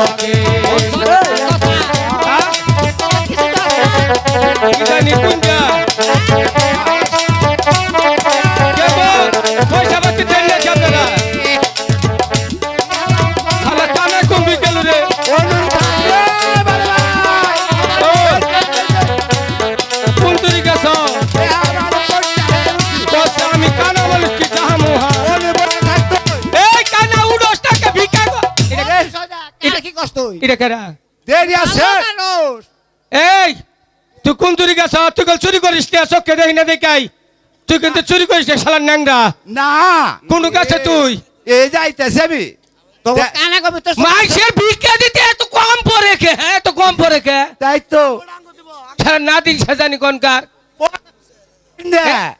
Okay. এটা কেরা? দেরি আছে। এই তুই কোন চুরি গেছ? তুই কল চুরি করিস না চোখকে দেখি না দেখাই। তুই কিন্তু চুরি করিস না শালার ন্যাংরা? না। কোন গেছে তুই? এই যাইতেছে আমি। তো দে- কানা কবি তো মাইসের ভিক্ষা দিতে এত কম পড়ে কে? হ্যাঁ এত কম পড়ে কে? তাই তো। না দিন সাজানি কোনকার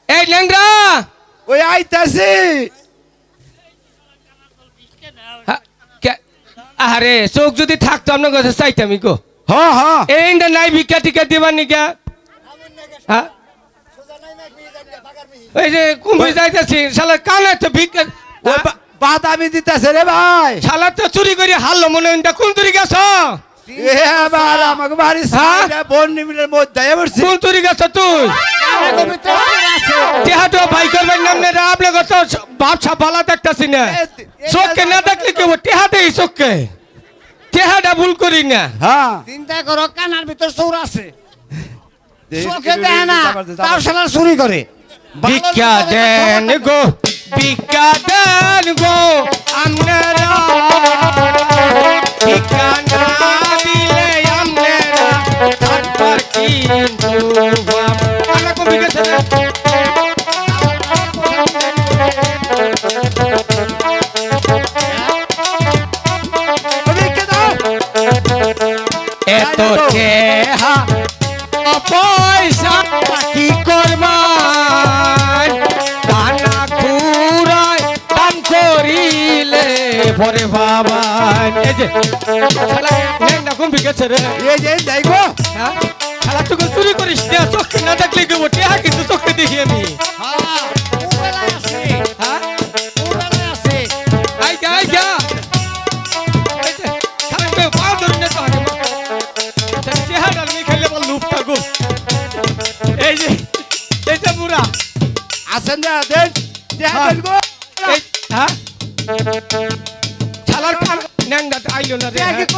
এই ন্যাংরা! ওই আইতাছি হ্যাঁ, কে- আরে চোখ যদি থাকতো আপনার কাছে চাইতাম গো হ্যাঁ এই নাই ভিক্ষা টিকা দিবা নিকা। হ্যাঁ ওই যে কুম্ভি যাইতেছি শালা কানে তো ভিক্ষা বাদামি দিতেছে রে ভাই। শালা তো চুরি করে হারলো মনে কোন চুরি গেছ? এবার আমাকে বাড়ি হ্যাঁ? সাইডে বন মধ্যে পড়ছি কোন চুরি গেছ তুই তেহাটো ভাই করবেন নাম না আপনার কত বাপ ছাপালা দেখতাছি না চোখকে না দেখলে কেউ তেহাটে চোখকে তেহাটা ভুল করি না হ্যাঁ চিন্তা করো কানার ভিতর চোর আছে চোখে দেয় না তাও যাবার চুরি করে ভিক্ষা দেন গো ভিক্ষা দেন গো আপনারা ভিক্ষা কিন্তু কানা পরে বাবা এই যে শালা ন্যাংটা কমবি গেছে রে। এই যে দেখো। হ্যাঁ? শালা তুই চুরি করিস না চোখে না দেখলে কেউ টেহা কিন্তু চোখে দেখি আমি। হ্যাঁ? উপরে আছে হ্যাঁ উপরে আছে আই যা আই গো। এই যে যে বুড়া। আসেন না দেন। দেখা হ্যাঁ। গো।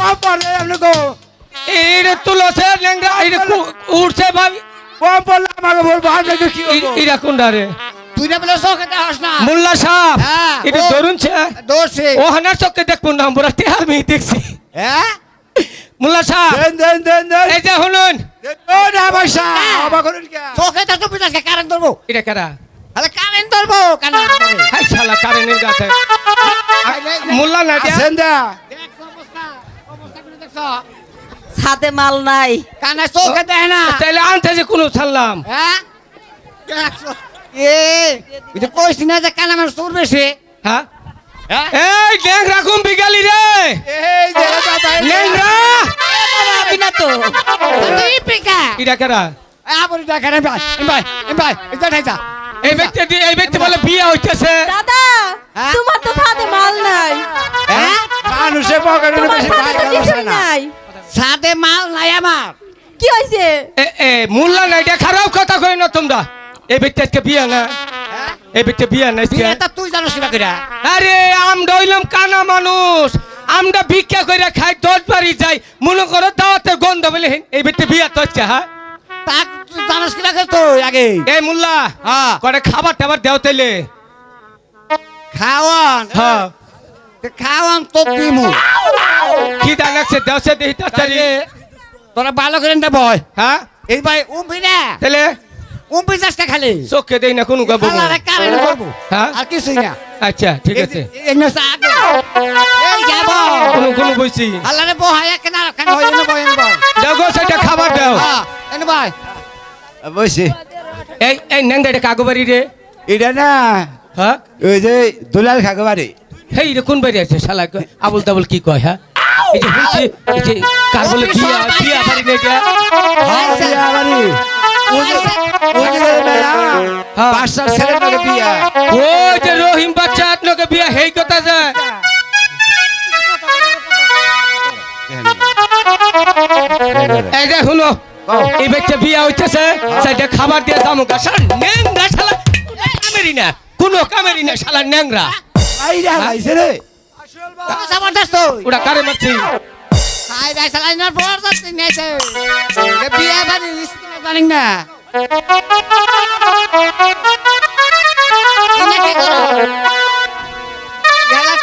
না রে দেখি হ্যাঁ? কম পড়ে আপনি গো। এই রে তুলছে রে কু- উঠছে ভাই। কম পড়লে আমাকে বলব দেখো কি ইরা কোনটা রে? তুই না বলে চোখে দেখাস না। মোল্লা সাহেব হ্যাঁ, এটা ও- ধরুন ছে দোষে ও হানার চোখে দেখব না আমরা টেহার মেয়ে দেখছি। হ্যাঁ? মোল্লা সাহেব দেন দেন দেন দেন। এই যে শুনুন। ও না পয়সা অবাক করুন কে? চোখে তো টুপি কারেন্ট ধরবো? এটা কারা? আরে কারেন্ট ধরবো কানা? হাই শালা কারেন্টের গাছে মোল্লা না দিয়া দা। ছাদে মাল নাই। কানা চোখে দেয় না। তাইলে আনতে যে কোনো ছাড়লাম। হ্যাঁ? এ কইছি না যে কানা মানুষ তোর বেশি? হ্যাঁ? হ্যাঁ? এই ড্যাং রাখুন বিকালি রে। এই যে দাদা ন্যাংরা আমি না তো তুই পিকা এটা কারা? আপনি দেখেন ভাই ভাই ভাই এটা ঠাইছা এই ব্যক্তি এই ব্যক্তি বলে বিয়ে হইতেছে। দাদা? তোমার তো ছাদে মাল নাই। হ্যাঁ? মানুষের পকেটে বেশি নাই। সাথে মাল নাই আমার। কি হয়েছে এ এ মোল্লা না এটা খারাপ কথা কই না তোমরা। এই ব্যক্তি আজকে বিয়ে না? হ্যাঁ? এই ব্যক্তি বিয়ে না আজকে? বিয়েটা তুই করে আরে আমরা হইলাম কানা মানুষ। আমরা ভিক্ষা করে খাই দশ বাড়ি যাই মনে করো দাওয়াতে গন্ধ বলে এই ব্যক্তি বিয়ে তো হচ্ছে হ্যাঁ? তা তুই জানো কিবা করে তুই আগে? এই মোল্লা হ্যাঁ। করে খাবার টাবার দেও তাইলে। খাওয়ান হ্যাঁ। তে খাওয়ান তো দিমু। কি দানাচ্ছে দেও সে দেহি তাড়াতাড়ি। তোরা ভালো করে না বয়। হ্যাঁ? এই ভাই উম্পি না। তাহলে উম্পি যাসটা খালি। চোখে দেই না কোনো গাবো আল্লাহরে কারেন্ট করব। হ্যাঁ? আর কিছুই না। আচ্ছা ঠিক আছে। এই না সাগ এই যাব কোনো কোনো বইছি। আল্লাহরে বহাই কেন কেন হয় না বয় না দাও গো সেটা খাবার দাও। হ্যাঁ এনে ভাই বসে এই এই নেংদা এটা কাগো বাড়ি রে। এটা না। হ্যাঁ ওই যে দুলাল খাগবারে হেই রে কোন বাড়ি আছে শালা? আবুল তাবুল কি কয় হ্যাঁ এই যে বলছি এই যে কার বলে বিয়া বিয়া বাড়ি নেই হ্যাঁ বিয়া বাড়ি। ওই যে ওই যে মেয়া হ্যাঁ। পাঁচটার ছেলের নাকি বিয়া। ওই যে রহিম বাচ্চা আপনাকে বিয়া হেই কথা যায় এই যে শুনো এই বাচ্চা বিয়া হইতেছে সেটা খাবার দিয়ে শালা। না কোনো কামেরি না শালা ন্যাংরা। আইরা হারাইছে রে। জবরদস্ত। ওটা কারে মারছি? খাই ভাই চালাই না বড় যাচ্ছে নেছে বিয়া বাড়ি রিস্কি জানি না। এনে কি করো? গেলা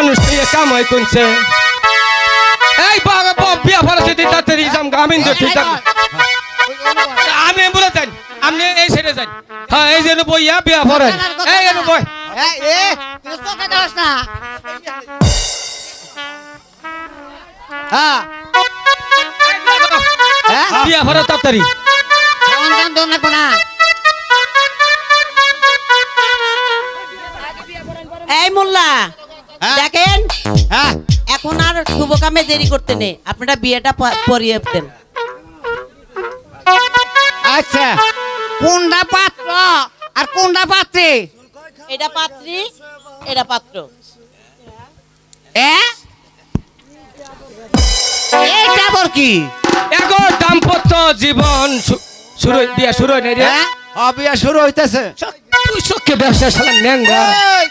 মানুষ তুই কাম কোনছে এই বাবা বাবা বিয়া ফরাসে দিতে তাড়াতাড়ি যাম গা, আমি তো ঠিক আছে আমি বলে যান আপনি এই সাইডে যান হ্যাঁ এই যে বইয়া বিয়া ফরান এই এনে বই বিয়া ফরা তাড়াতাড়ি এই মোল্লা? দেখেন? হ্যাঁ। এখন আর শুভ কামে দেরি করতে নেই। আপনারা বিয়েটা পরিয়ে দেন। আচ্ছা। কোনটা পাত্র? আর কোনটা পাত্রে? এটা পাত্রী এটা পাত্র। এ? এইটা বর কি? এখন দাম্পত্য জীবন শুরু বিয়া শুরু হয় নাই রে। হ্যাঁ? হ্যাঁ বিয়া শুরু হইতেছে। তুই চোখে ব্যবসা শালা ন্যাংরা। এই,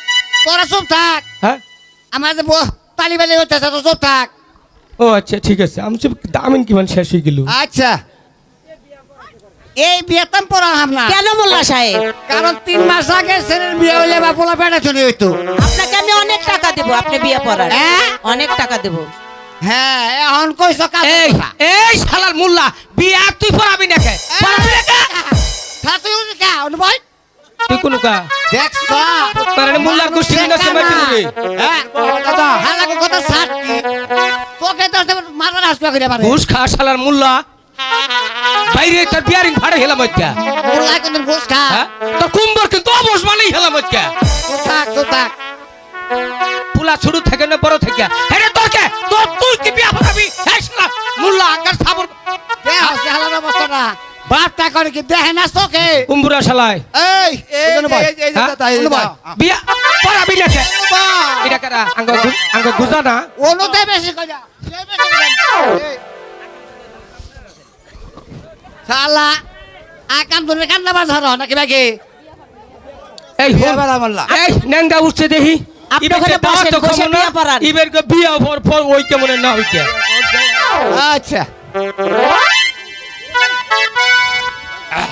তোরা চুপ থাক। হ্যাঁ? আমার যে ব- তালি বালি হইতেছে তো চুপ থাক। ও আচ্ছা ঠিক আছে। আমি চুপ দামিন কি মানে শেষ হয়ে গেল? আচ্ছা। এই বিয়েতাম পড়ালাম না। কেন মোল্লা সাহেব? কারণ তিন মাস আগে ছেলের বিয়ে হইলে বা পোলা পেটে চলে হইতো। আপনাকে আমি অনেক টাকা দেবো আপনি বিয়ে পড়ার। হ্যাঁ? অনেক টাকা দেবো। হ্যাঁ এখন কইছ কাজ এই শালার মোল্লা বিয়া তুই পড়াবি না তুই কোন কা দেখছ মানে মোল্লার গোষ্ঠী কিনা সময় দিবি হ্যাঁ দাদা হালাকে কথা সাত তোকে তো মারার আসবে করে পারে ঘুষ খা শালার মোল্লা। বাইরে তোর বিয়ারিং ভাড়া হেলাম হইতা মোল্লা কোন ঘুষ খা। হ্যাঁ তোর কুম্বর কিন্তু অবস মানেই হেলাম চুপ থাক চুপ থাক পুলা শুরু থেকে না বড় থেকে। আরে তোর কে তোর তুই কি বিয়া পড়াবি এই শালা মোল্লা আকার সাবর দে হচ্ছে হালার অবস্থাটা? বাপটা করে কি দেখে না চোখে? কুম্বুরা শালায়। এই হ্যাঁ? বিয়া পড়াবি না কে এটা কারা? আঙ্গ আঙ্গ গুজা না? অনুতে বেশি কইরা শালা আকাম ধরে কান্না বাজ ধর নাকি বাকি এই বিয়া বেড়া মারলা। এই নেংদা উঠছে দেখি। ইবের কে দাওয়াত তো বসে না। বিয়া। ইবের কে বিয়া পর পর ওই কেমন না হইতে। আচ্ছা।